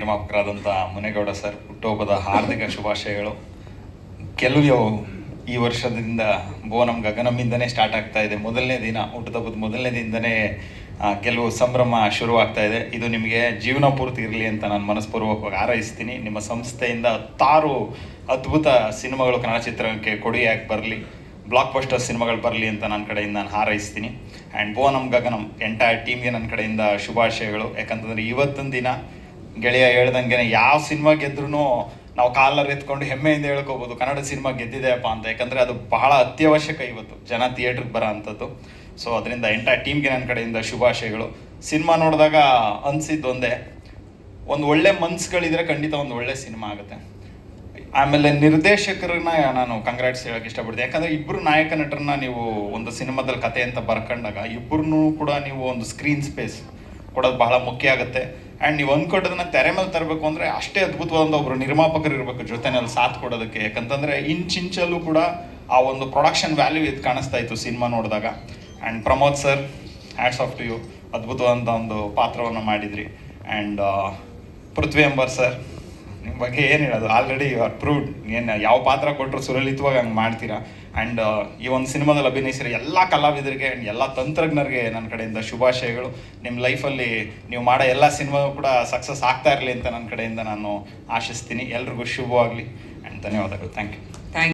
ನಿರ್ಮಾಪಕರಾದಂಥ Munegowda sir, ಹುಟ್ಟುಹಬ್ಬದ ಹಾರ್ದಿಕ ಶುಭಾಶಯಗಳು. ಕೆಲವು ಈ ವರ್ಷದಿಂದ ಬೋ ನಮ್ಮ ಗಗನಮ್ಮಿಂದನೇ ಸ್ಟಾರ್ಟ್ ಆಗ್ತಾ ಇದೆ. ಮೊದಲನೇ ದಿನ ಹುಟ್ಟುಹಬ್ಬದ ಮೊದಲನೇ ದಿನದನೇ ಕೆಲವು ಸಂಭ್ರಮ ಶುರುವಾಗ್ತಾ ಇದೆ. ಇದು ನಿಮಗೆ ಜೀವನ ಪೂರ್ತಿ ಇರಲಿ ಅಂತ ನಾನು ಮನಸ್ಪೂರ್ವಕವಾಗಿ ಹಾರೈಸ್ತೀನಿ. ನಿಮ್ಮ ಸಂಸ್ಥೆಯಿಂದ ಹತ್ತಾರು ಅದ್ಭುತ ಸಿನಿಮಾಗಳು ಕನ್ನಡ ಚಿತ್ರಕ್ಕೆ ಕೊಡುಗೆಯಾಗಿ ಬರಲಿ ಬ್ಲಾಕ್ ಬಸ್ಟರ್ ಸಿನಿಮಾಗಳು ಬರಲಿ ಅಂತ ನನ್ನ ಕಡೆಯಿಂದ ನಾನು ಹಾರೈಸ್ತೀನಿ. ಆ್ಯಂಡ್ ಬೋನಂ ಗಗನಂ ಎಂಟೈರ್ ಟೀಮ್ಗೆ ನನ್ನ ಕಡೆಯಿಂದ ಶುಭಾಶಯಗಳು. ಯಾಕಂತಂದರೆ ಇವತ್ತಿನ ದಿನ ಗೆಳೆಯ ಹೇಳ್ದಂಗೆ ಯಾವ ಸಿನಿಮಾ ಗೆದ್ರೂ ನಾವು ಕಾಲರ್ ಎತ್ಕೊಂಡು ಹೆಮ್ಮೆಯಿಂದ ಹೇಳ್ಕೋಬೋದು, ಕನ್ನಡ ಸಿನಿಮಾ ಗೆದ್ದಿದೆಯಪ್ಪ ಅಂತ. ಯಾಕಂದರೆ ಅದು ಬಹಳ ಅತ್ಯವಶ್ಯಕ ಇವತ್ತು. ಜನ ಥಿಯೇಟ್ರಿಗೆ ಬರೋ ಅಂಥದ್ದು. ಸೊ ಅದರಿಂದ ಎಂಟೈರ್ ಟೀಮ್ಗೆ ನನ್ನ ಕಡೆಯಿಂದ ಶುಭಾಶಯಗಳು. ಸಿನಿಮಾ ನೋಡಿದಾಗ ಅನಿಸಿದ್ದು ಒಂದೇ, ಒಂದು ಒಳ್ಳೆ ಮನ್ಸುಗಳಿದ್ರೆ ಖಂಡಿತ ಒಂದು ಒಳ್ಳೆ ಸಿನಿಮಾ ಆಗುತ್ತೆ. ಆಮೇಲೆ ನಿರ್ದೇಶಕರನ್ನ ನಾನು ಕಂಗ್ರಾಟ್ಸ್ ಹೇಳೋಕೆ ಇಷ್ಟಪಡ್ತೀನಿ. ಯಾಕಂದ್ರೆ ಇಬ್ಬರು ನಾಯಕ ನಟರನ್ನ ನೀವು ಒಂದು ಸಿನಿಮಾದಲ್ಲಿ ಕತೆ ಅಂತ ಬರ್ಕೊಂಡಾಗ ಇಬ್ಬರನ್ನೂ ಕೂಡ ನೀವು ಒಂದು ಸ್ಕ್ರೀನ್ ಸ್ಪೇಸ್ ಕೊಡೋದು ಬಹಳ ಮುಖ್ಯ ಆಗುತ್ತೆ. ಆ್ಯಂಡ್ ನೀವು ಅಂದ್ಕೊಟ್ಟದನ್ನ ತೆರೆ ಮೇಲೆ ತರಬೇಕು ಅಂದರೆ ಅಷ್ಟೇ ಅದ್ಭುತವಾದಂಥ ಒಬ್ಬರು ನಿರ್ಮಾಪಕರು ಇರಬೇಕು ಜೊತೆನಲ್ಲಿ ಸಾಥ್ ಕೊಡೋದಕ್ಕೆ. ಯಾಕಂತಂದರೆ ಇಂಚಿಂಚಲ್ಲೂ ಕೂಡ ಆ ಒಂದು ಪ್ರೊಡಕ್ಷನ್ ವ್ಯಾಲ್ಯೂ ಇದು ಕಾಣಿಸ್ತಾ ಇತ್ತು ಸಿನಿಮಾ ನೋಡಿದಾಗ. And Pramod sir hats off to you ಅದ್ಭುತವಾದಂಥ ಒಂದು ಪಾತ್ರವನ್ನು ಮಾಡಿದ್ರಿ. ಆ್ಯಂಡ್ ಪೃಥ್ವಿ ಅಂಬರ್ ಸರ್ ನಿಮ್ಮ ಬಗ್ಗೆ ಏನು ಹೇಳೋದು ಆಲ್ರೆಡಿ ಯು ಆರ್ ಪ್ರೂವ್ಡ್ ಏನು, ಯಾವ ಪಾತ್ರ ಕೊಟ್ಟರು ಸುಲಲಿತವಾಗಿ ಹಂಗೆ ಮಾಡ್ತೀರಾ? ಆ್ಯಂಡ್ ಈ ಒಂದು ಸಿನಿಮಾದಲ್ಲಿ ಅಭಿನಯಿಸಿರೋ ಎಲ್ಲ ಕಲಾವಿದರಿಗೆ ಆ್ಯಂಡ್ ಎಲ್ಲ ತಂತ್ರಜ್ಞರಿಗೆ ನನ್ನ ಕಡೆಯಿಂದ ಶುಭಾಶಯಗಳು. ನಿಮ್ಮ ಲೈಫಲ್ಲಿ ನೀವು ಮಾಡೋ ಎಲ್ಲ ಸಿನಿಮಾ ಕೂಡ ಸಕ್ಸಸ್ ಆಗ್ತಾ ಇರಲಿ ಅಂತ ನನ್ನ ಕಡೆಯಿಂದ ನಾನು ಆಶಿಸ್ತೀನಿ. ಎಲ್ರಿಗೂ ಶುಭವಾಗಲಿ. ಆ್ಯಂಡ್ ಧನ್ಯವಾದಗಳು. Thank you